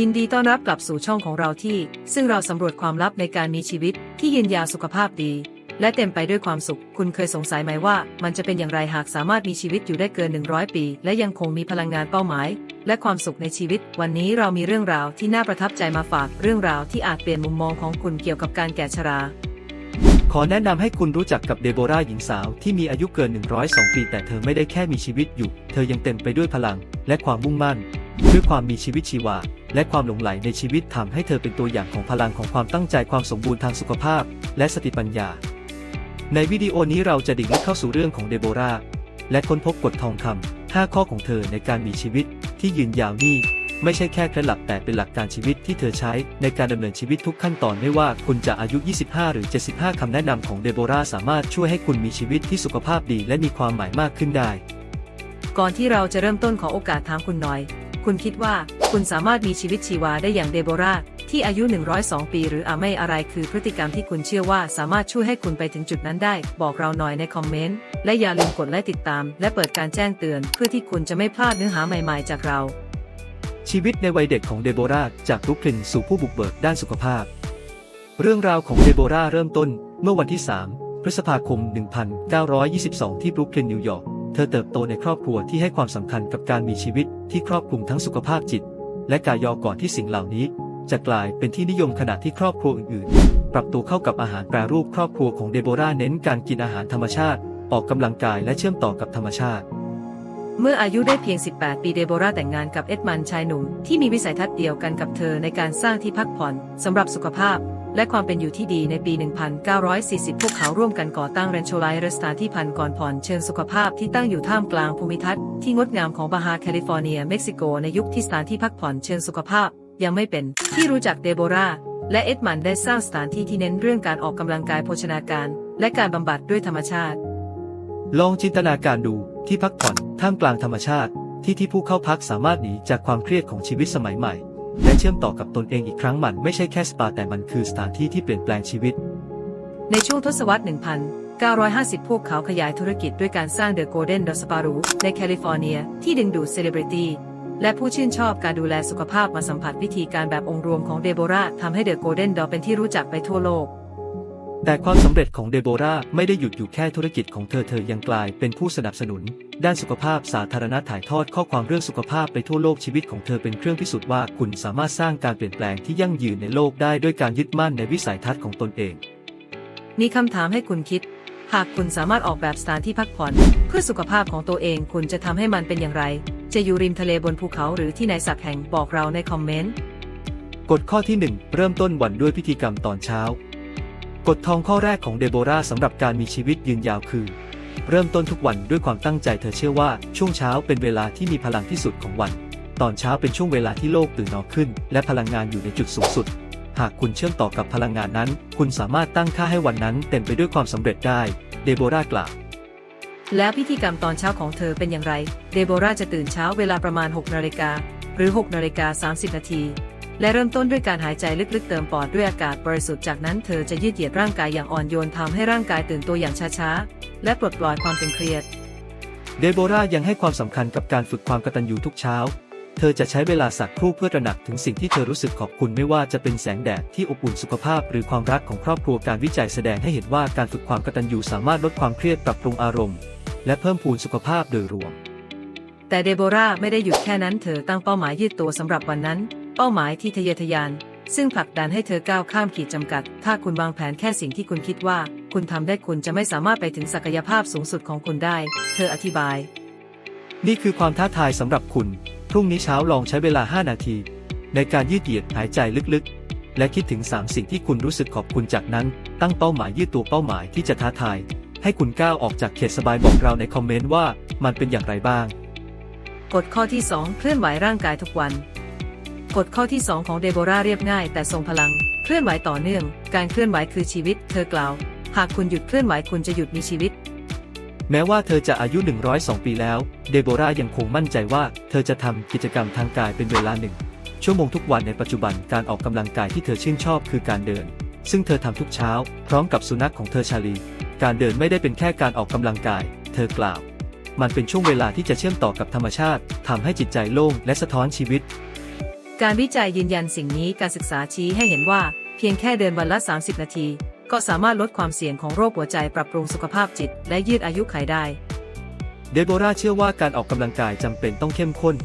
ยินดีต้อนรับกลับสู่ช่องของเราที่ ซึ่งเราสำรวจความลับในการมีชีวิตที่ยืนยาวสุขภาพดี และเต็มไปด้วยความสุข คุณเคยสงสัยไหมว่า มันจะเป็นอย่างไรหากสามารถมีชีวิตอยู่ได้เกิน 100 ปี และยังคงมีพลังงานเป้าหมาย และความสุขในชีวิต วันนี้เรามีเรื่องราวที่น่าประทับใจมาฝากเรื่องราวที่อาจเปลี่ยนมุมมองของคุณเกี่ยวกับการแก่ชรา ขอแนะนำให้คุณรู้จักกับเดโบราหญิงสาวที่มีอายุเกิน 102 ปี แต่เธอไม่ได้แค่มีชีวิตอยู่ เธอยังเต็มไปด้วยพลัง และความมุ่งมั่น ด้วยความมีชีวิตชีวา และความหลงใหลในชีวิตทำให้เธอเป็นตัวอย่างของพลังของความตั้งใจความสมบูรณ์ทางสุขภาพ และสติปัญญา ในวิดีโอนี้เราจะดิ่งลึกเข้าสู่เรื่องของเดโบราและค้นพบกฎทองคำ5ข้อของเธอในการมีชีวิตที่ยืนยาวนี่ไม่ใช่แค่เคล็ดลับแต่เป็นหลักการชีวิตที่เธอใช้ในการดำเนินชีวิตทุกขั้นตอนไม่ว่าคุณจะอายุ 25 หรือ 75 คำแนะนำของเดโบราสามารถช่วยให้คุณมีชีวิตที่สุขภาพดีและมีความหมายมากขึ้นได้ ก่อนที่เราจะเริ่มต้นขอโอกาสถามคุณหน่อย คุณคิดว่าคุณสามารถมีชีวิตชีวาได้อย่างเดโบราที่อายุ 102 ปี หรืออาไม่อะไรคือพฤติกรรมที่คุณเชื่อว่าสามารถช่วยให้คุณไปถึงจุดนั้นได้ บอกเราหน่อยในคอมเมนต์ และอย่าลืมกดไลค์ติดตาม และเปิดการแจ้งเตือน เพื่อที่คุณจะไม่พลาดเนื้อหาใหม่ๆ จากเรา ชีวิตในวัยเด็กของเดโบราจากบรุกลินสู่ผู้บุกเบิกด้านสุขภาพ เรื่องราวของเดโบราเริ่มต้นเมื่อวันที่ 3 พฤษภาคม 1922 ที่บรุกลินนิวยอร์ก เธอเติบโตในครอบครัวที่ให้ความสำคัญกับการมีชีวิตที่ครอบคลุมทั้งสุขภาพจิต และกายอก่อนที่สิ่งเหล่านี้ จะกลายเป็นที่นิยมขณะที่ครอบครัวอื่นๆ ปรับตัวเข้ากับอาหารแปรรูปครอบครัวของเดโบราเน้นการกินอาหารธรรมชาติ ออกกำลังกายและเชื่อมต่อกับธรรมชาติ เมื่ออายุได้เพียง 18 ปีเดโบราแต่งงานกับเอ็ดมันชายหนุ่มที่มีวิสัยทัศน์เดียวกันกับเธอในการสร้างที่พักผ่อนสำหรับสุขภาพ และความเป็นอยู่ที่ดีในปี 1940 พวกเขาร่วมกันก่อตั้งเรนโชไลร์สถานที่พันก่อนผ่อนเชิงสุขภาพที่ตั้งอยู่ท่ามกลางภูมิทัศน์ที่งดงามของบาฮาแคลิฟอร์เนีย เม็กซิโก ในยุคที่สถานที่พักผ่อนเชิงสุขภาพ ยังไม่เป็นที่รู้จักเดโบราและเอ็ดมันได้สร้างสถานที่ที่เน้นเรื่องการออกกำลังกายโภชนาการ และการบำบัดด้วยธรรมชาติ ลองจินตนาการดูที่พักผ่อนท่ามกลางธรรมชาติ ที่ที่ผู้เข้าพักสามารถหนีจากความเครียดของชีวิตสมัยใหม่ และเชื่อมต่อกับตนเองอีกครั้งมันไม่ใช่แค่สปาแต่มันคือสถานที่ที่เปลี่ยนแปลงชีวิต ในช่วงทศวรรษ 1950 พวกเขาขยายธุรกิจด้วยการสร้างเดอะโกลเด้นดอสปารูในแคลิฟอร์เนีย ที่ดึงดูดเซเลบริตี้และผู้ชื่นชอบการดูแลสุขภาพมาสัมผัสวิธีการแบบองค์รวมของเดโบราทำให้เดอะโกลเด้นดอเป็นที่รู้จักไปทั่วโลก แต่ความสำเร็จของเดโบราไม่ได้หยุดอยู่แค่ธุรกิจของเธอ เธอยังกลายเป็นผู้สนับสนุน ด้านสุขภาพสาธารณะถ่ายทอดข้อความเรื่องสุขภาพไปทั่วโลกชีวิตของเธอเป็นเครื่องพิสูจน์ว่าคุณสามารถสร้างการเปลี่ยนแปลงที่ยั่งยืนในโลกได้ด้วยการยึดมั่นในวิสัยทัศน์ของตนเอง มีคำถามให้คุณคิด หากคุณสามารถออกแบบสถานที่พักผ่อน เพื่อสุขภาพของตัวเองคุณจะทำให้มันเป็นอย่างไร จะอยู่ริมทะเลบนภูเขาหรือที่ไหนสักแห่งบอกเราในคอมเมนต์กฎข้อที่ 1 เริ่มต้นวันด้วยพิธีกรรมตอนเช้า กฎทองข้อแรกของเดโบราสำหรับการมีชีวิตยืนยาวคือ เริ่มต้นทุกวันด้วยความตั้งใจเธอเชื่อว่าช่วงเช้าเป็นเวลาที่มีพลังที่สุดของวัน ตอนเช้าเป็นช่วงเวลาที่โลกตื่นนอนขึ้น และพลังงานอยู่ในจุดสูงสุด หากคุณเชื่อมต่อกับพลังงานนั้น คุณสามารถตั้งค่าให้วันนั้นเต็มไปด้วยความสำเร็จได้ เดโบรากล่าวแล้วพิธีกรรมตอนเช้าของเธอเป็นอย่างไร เดโบราจะตื่นเช้าเวลาประมาณ 6 นาฬิกาหรือ 6 นาฬิกา 30 นาที และเริ่มต้นด้วยการหายใจลึกๆ เติมปอดด้วยอากาศบริสุทธิ์จากนั้นเธอจะยืดเหยียดร่างกายอย่างอ่อนโยนทำให้ร่างกายตื่นตัวอย่างช้าๆ และปลดปล่อยความตึงเครียด เดโบรายังให้ความสำคัญกับการฝึกความกตัญญูทุกเช้า เธอจะใช้เวลาสักครู่เพื่อตระหนักถึงสิ่งที่เธอรู้สึกขอบคุณไม่ว่าจะเป็นแสงแดดที่อบอุ่นสุขภาพ หรือความรักของครอบครัวการวิจัยแสดงให้เห็นว่าการฝึกความกตัญญูสามารถลดความเครียดปรับปรุงอารมณ์ และเพิ่มพูนสุขภาพโดยรวม แต่เดโบราไม่ได้หยุดแค่นั้นเธอตั้งเป้าหมายยืดตัวสำหรับวันนั้น เป้าหมายที่ทะเยอทะยาน ซึ่งผลักดันให้เธอก้าวข้ามขีดจำกัด ถ้าคุณวางแผนแค่สิ่งที่คุณคิดว่า คุณทำได้คุณจะไม่สามารถไปถึงศักยภาพสูงสุดของคุณได้ เธออธิบาย นี่คือความท้าทายสำหรับคุณ พรุ่งนี้เช้าลองใช้เวลา 5 นาที ในการยืดเหยียดหายใจลึกๆ และคิดถึง 3 สิ่งที่คุณรู้สึกขอบคุณจากนั้น ตั้งเป้าหมายยืดตัวเป้าหมายที่จะท้าทาย ให้คุณก้าวออกจากเขตสบายบอกเราในคอมเมนต์ว่ามันเป็นอย่างไรบ้างกฎข้อที่ 2 เคลื่อนไหวร่างกายทุกวัน กฎข้อที่ 2 ของเดโบราเรียบง่าย แต่ทรงพลัง เคลื่อนไหวต่อเนื่อง การเคลื่อนไหวคือชีวิต เธอกล่าว หากคุณหยุดเคลื่อนไหวคุณจะหยุดมีชีวิต แม้ว่าเธอจะอายุ 102 ปีแล้ว เดโบรายังคงมั่นใจว่าเธอจะทำกิจกรรมทางกายเป็นเวลาหนึ่ง ชั่วโมงทุกวันในปัจจุบันการออกกำลังกายที่เธอชื่นชอบคือการเดิน ซึ่งเธอทำทุกเช้า พร้อมกับสุนัขของเธอชาลี การเดินไม่ได้เป็นแค่การออกกำลังกาย เธอกล่าว มันเป็นช่วงเวลาที่จะเชื่อมต่อกับธรรมชาติทำให้จิตใจโล่งและสะท้อนชีวิต การวิจัยยืนยันสิ่งนี้การศึกษาชี้ให้เห็นว่า เพียงแค่เดินวันละ 30 นาที ก็สามารถลดความเสี่ยงของโรคหัวใจปรับปรุงสุขภาพจิต และยืดอายุขัยได้เดโบราเชื่อว่าการออกกำลังกายจำเป็นต้องเข้มข้น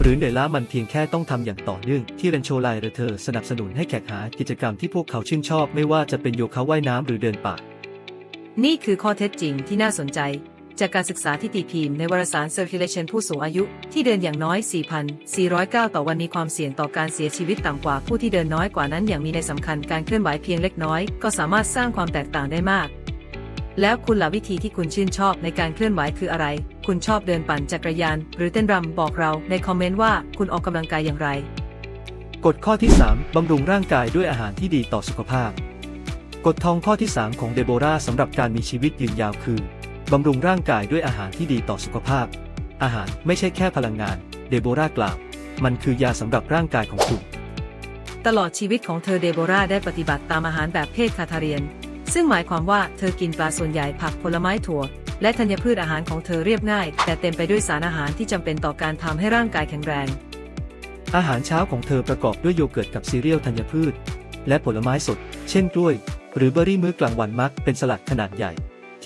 หรือเหนื่อยล้ามันเพียงแค่ต้องทำอย่างต่อเนื่อง ที่เรนโชไลเรเธอสนับสนุนให้แขกหากิจกรรมที่พวกเขาชื่นชอบ ไม่ว่าจะเป็นโยคะว่ายน้ำหรือเดินป่า นี่คือข้อเท็จจริงที่น่าสนใจ จากการศึกษาที่ตีพิมพ์ในวารสาร Circulation ผู้สูงอายุ ที่เดินอย่างน้อย 4,409 ต่อวันมีความเสี่ยงต่อการเสียชีวิตต่ำกว่าผู้ที่เดินน้อยกว่านั้นอย่างมีในสำคัญการเคลื่อนไหวเพียงเล็กน้อย ก็สามารถสร้างความแตกต่างได้มาก แล้วคุณล่ะวิธีที่คุณชื่นชอบในการเคลื่อนไหวคืออะไร คุณชอบเดินปั่นจักรยาน หรือเต้นรำบอกเราในคอมเมนต์ว่าคุณออกกำลังกายอย่างไร กฎข้อที่ 3บำรุงร่างกายด้วยอาหารที่ดีต่อสุขภาพกฎทองข้อที่ 3 ของเดโบราสำหรับการมีชีวิตยืนยาวคือ บำรุงร่างกายด้วยอาหารที่ดีต่อสุขภาพ อาหารไม่ใช่แค่พลังงาน เดโบรากล่าว มันคือยาสำหรับร่างกายของคุณ ตลอดชีวิตของเธอเดโบราได้ปฏิบัติตามอาหารแบบเพศคาทาเรียน ซึ่งหมายความว่าเธอกินปลาส่วนใหญ่ผักผลไม้ถั่ว และธัญพืชอาหารของเธอเรียบง่าย แต่เต็มไปด้วยสารอาหารที่จำเป็นต่อการทำให้ร่างกายแข็งแรง อาหารเช้าของเธอประกอบด้วยโยเกิร์ตกับซีเรียลธัญพืช และผลไม้สด เช่นกล้วย หรือเบอร์รี่มื้อกลางวันมักเป็นสลัดขนาดใหญ่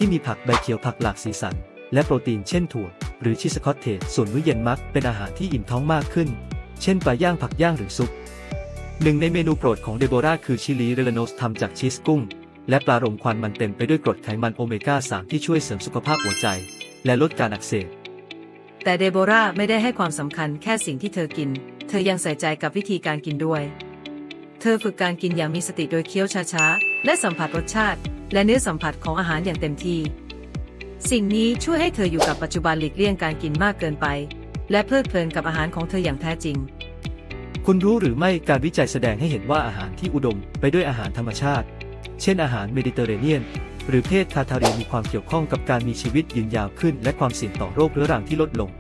ที่มีผักใบเขียวผักหลากสีสัน และโปรตีนเช่นถั่ว หรือชีสคอตเทจส่วนมื้อเย็นมักเป็นอาหารที่อิ่มท้องมากขึ้น เช่นปลาย่างผักย่างหรือซุปหนึ่งในเมนูโปรดของเดโบราคือชิลีเรลโนสทำจากชีสกุ้ง และปลารมควันมันเต็มไปด้วยกรดไขมันโอเมก้า 3 ที่ช่วยเสริมสุขภาพหัวใจ และลดการอักเสบแต่เดโบราไม่ได้ให้ความสำคัญแค่สิ่งที่เธอกิน เธอยังใส่ใจกับวิธีการกินด้วย เธอฝึกการกินอย่างมีสติโดยเคี้ยวช้าๆ และสัมผัสรสชาติ และเนื้อสัมผัสของอาหารอย่างเต็มที่ สิ่งนี้ช่วยให้เธออยู่กับปัจจุบันหลีกเลี่ยงการกินมากเกินไป และเพลิดเพลินกับอาหารของเธออย่างแท้จริง คุณรู้หรือไม่การวิจัยแสดงให้เห็นว่าอาหารที่อุดมไปด้วยอาหารธรรมชาติ เช่นอาหารเมดิเตอร์เรเนียน หรือเพศคาทาเรียมีความเกี่ยวข้องกับการมีชีวิตยืนยาวขึ้น และความเสี่ยงต่อโรคเรื้อรังที่ลดลง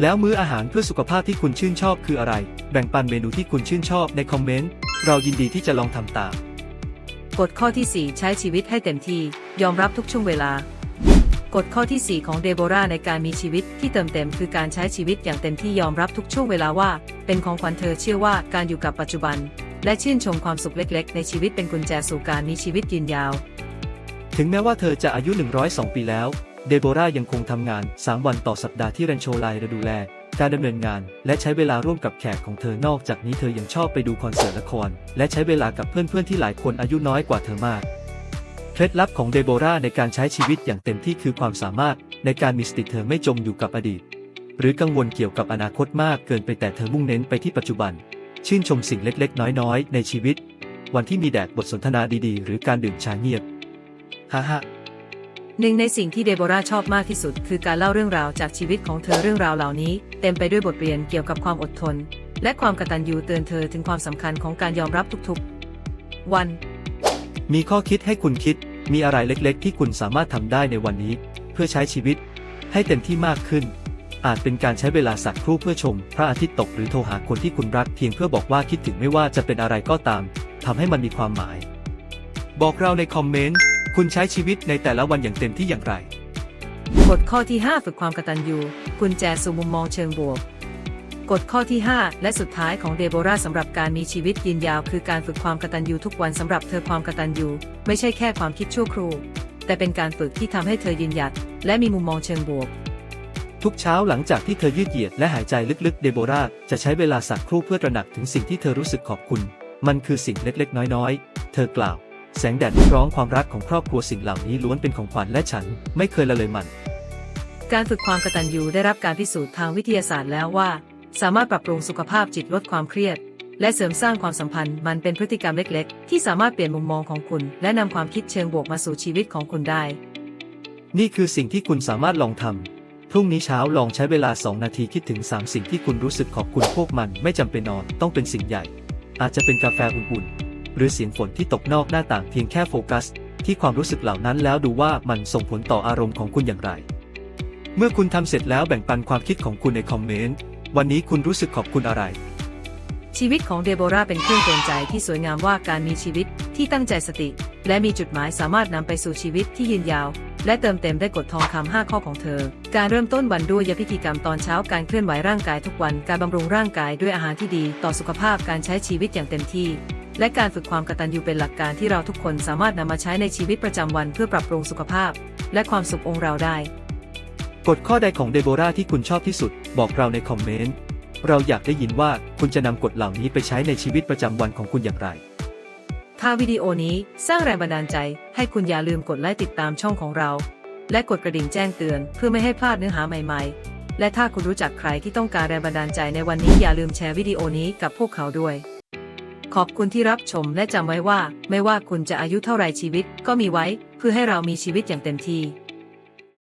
แล้วมื้ออาหารเพื่อสุขภาพที่คุณชื่นชอบคืออะไร แบ่งปันเมนูที่คุณชื่นชอบในคอมเมนต์ เรายินดีที่จะลองทำตาม กฎข้อที่ 4 ใช้ชีวิตให้เต็มที่ ยอมรับทุกช่วงเวลา กฎข้อที่ 4 ของเดโบราในการมีชีวิตที่เติมเต็มคือการใช้ชีวิตอย่างเต็มที่ยอมรับทุกช่วงเวลาว่า เป็นของขวัญเธอเชื่อว่าการอยู่กับปัจจุบัน และชื่นชมความสุขเล็ก ๆ ในชีวิตเป็นกุญแจสู่การมีชีวิตยืนยาว ถึงแม้ว่าเธอจะอายุ 102 ปีแล้ว เดโบรายังคงทำงาน 3 วันต่อสัปดาห์ที่เรนโชไลระดูแล การดำเนินงาน และใช้เวลาร่วมกับแขกของเธอนอกจากนี้เธอยังชอบไปดูคอนเสิร์ตละคร และใช้เวลากับเพื่อนๆที่หลายคนอายุน้อยกว่าเธอมาก เคล็ดลับของเดโบราในการใช้ชีวิตอย่างเต็มที่คือความสามารถ ในการมีสติเธอไม่จมอยู่กับอดีต หรือกังวลเกี่ยวกับอนาคตมากเกินไปแต่เธอมุ่งเน้นไปที่ปัจจุบัน ชื่นชมสิ่งเล็กๆ น้อยๆ ในชีวิต วันที่มีแดดบทสนทนาดีๆ หรือการดื่มชาเงียบฮ่าฮ่า หนึ่งในสิ่งที่เดโบราชอบมากที่สุด คือการเล่าเรื่องราวจากชีวิตของเธอเรื่องราวเหล่านี้ เต็มไปด้วยบทเรียนเกี่ยวกับความอดทน และความกตัญญูเตือนเธอถึงความสำคัญของการยอมรับทุกๆ วัน มีข้อคิดให้คุณคิด มีอะไรเล็กๆ ที่คุณสามารถทำได้ในวันนี้ เพื่อใช้ชีวิต ให้เต็มที่มากขึ้น อาจเป็นการใช้เวลาสักครู่เพื่อชม พระอาทิตย์ตกหรือโทรหาคนที่คุณรักเพียงเพื่อบอกว่าคิดถึงไม่ว่าจะเป็นอะไรก็ตามทำให้มันมีความหมาย บอกเราในคอมเมนต์ คุณใช้ชีวิตในแต่ละวันอย่างเต็มที่อย่างไร กฎข้อที่ 5 ฝึกความกตัญญูกุญแจสู่มุมมองเชิงบวกกฎข้อที่ 5 และสุดท้ายของเดโบราสำหรับการมีชีวิตยืนยาว คือการฝึกความกตัญญูทุกวันสำหรับเธอความกตัญญูไม่ใช่แค่ความคิดชั่วครู่ แต่เป็นการฝึกที่ทำให้เธอยืนหยัด และมีมุมมองเชิงบวก ทุกเช้าหลังจากที่เธอยืดเหยียดและหายใจลึกๆ เดโบราจะใช้เวลาสักครู่เพื่อตระหนักถึงสิ่งที่เธอรู้สึกขอบคุณ มันคือสิ่งเล็กๆ น้อยๆ เธอกล่าว แสงแดดร้องความรักของครอบครัวสิ่งเหล่านี้ล้วนเป็นของขวัญและฉันไม่เคยละเลยมัน การฝึกความกตัญญูได้รับการพิสูจน์ทางวิทยาศาสตร์แล้วว่า สามารถปรับปรุงสุขภาพจิตลดความเครียด และเสริมสร้างความสัมพันธ์ มันเป็นพฤติกรรมเล็ก ๆ ที่สามารถเปลี่ยนมุมมองของคุณ และนำความคิดเชิงบวกมาสู่ชีวิตของคุณได้ นี่คือสิ่งที่คุณสามารถลองทำพรุ่งนี้เช้าลองใช้เวลา 2 นาทีคิดถึง 3 สิ่งที่คุณรู้สึกขอบคุณพวกมันไม่จำเป็นนอนต้องเป็นสิ่งใหญ่ อาจจะเป็นกาแฟอุ่นๆ หรือเสียงฝนที่ตกนอกหน้าต่างเพียงแค่โฟกัส ที่ความรู้สึกเหล่านั้นแล้วดูว่ามันส่งผลต่ออารมณ์ของคุณอย่างไร เมื่อคุณทำเสร็จแล้วแบ่งปันความคิดของคุณในคอมเมนต์ วันนี้คุณรู้สึกขอบคุณอะไร ชีวิตของเดโบราเป็นเครื่องเตือนใจที่สวยงามว่าการมีชีวิตที่ตั้งใจสติ และมีจุดหมายสามารถนำไปสู่ชีวิตที่ยืนยาว และเติมเต็มได้กฎทองคำ5ข้อของเธอ การเริ่มต้นวันด้วยยาพิธีกรรมตอนเช้าการเคลื่อนไหวร่างกายทุกวันการบำรุงร่างกายด้วยอาหารที่ดี ต่อสุขภาพการใช้ชีวิตอย่างเต็มที่ และการฝึกความกตัญญูเป็นหลักการที่เราทุกคนสามารถนำมาใช้ในชีวิตประจำวันเพื่อปรับปรุงสุขภาพ และความสุของเราได้ กฎข้อใดของเดโบราที่คุณชอบที่สุด บอกเราในคอมเมนต์ เราอยากได้ยินว่าคุณจะนำกฎเหล่านี้ไปใช้ในชีวิตประจำวันของคุณอย่างไร ถ้าวิดีโอนี้สร้างแรงบันดาลใจ ให้คุณอย่าลืมกดไลค์ติดตามช่องของเรา และกดกระดิ่งแจ้งเตือน เพื่อไม่ให้พลาดเนื้อหาใหม่ ๆ และถ้าคุณรู้จักใครที่ต้องการแรงบันดาลใจในวันนี้อย่าลืมแชร์วิดีโอนี้กับพวกเขาด้วย ขอบคุณที่รับชมและจำไว้ว่า ไม่ว่าคุณจะอายุเท่าไรชีวิต ก็มีไว้ เพื่อให้เรามีชีวิตอย่างเต็มที่